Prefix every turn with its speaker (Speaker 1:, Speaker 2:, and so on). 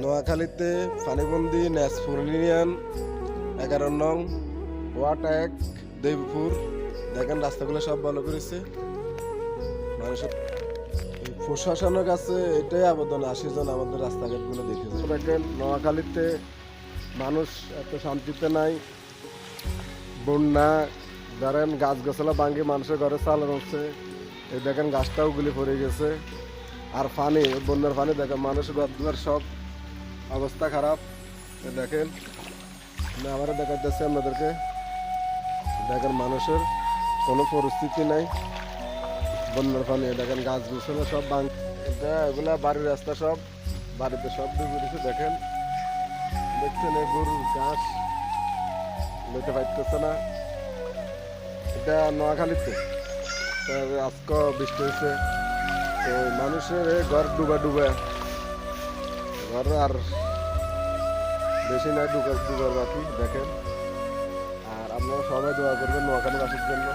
Speaker 1: নোয়াখালীতে ফানিবন্দি ন্যাসপুর ইউনিয়ন, এগারো নং ওয়াট এক, দেবপুর। দেখেন, রাস্তাগুলো সব ভালো করেছে। মানুষের প্রশাসনের কাছে এটাই আবেদন আসে যেন আমাদের রাস্তাঘাটগুলো দেখেছে দেখেন, নোয়াখালীতে মানুষ এত শান্তিতে নাই। বন্যা, ধরেন গাছ গাছলা ভাঙ্গে মানুষের ঘরে চালানো হচ্ছে এই দেখেন, গাছটাও গুলি পড়ে গেছে। আর পানি বন্যার পানি দেখেন, মানুষের ঘর দুয়ার সব অবস্থা খারাপ। দেখেন, আমি আবারও দেখাচ্ছি আপনাদেরকে। দেখেন মানুষের কোনো পরিস্থিতি নাই। বন্যার পানি, দেখেন গাছ গুছানো সব ভাঙ এগুলা বাড়ির রাস্তা সব। বাড়িতে সব ডুবে দেখেন। দেখছেন এই গরুর ঘাস। লইতে পারতেছে না। এটা নোয়াখালীতে। আজকে বৃষ্টি হয়েছে। তো মানুষের এই ঘর ডুবা ডুবে ঘর আর বেশি নাই ডুবার ডুবার বাকি, দেখেন। আর আপনারা সবাই দোয়া করবেন নোয়াখালী বাসের জন্য।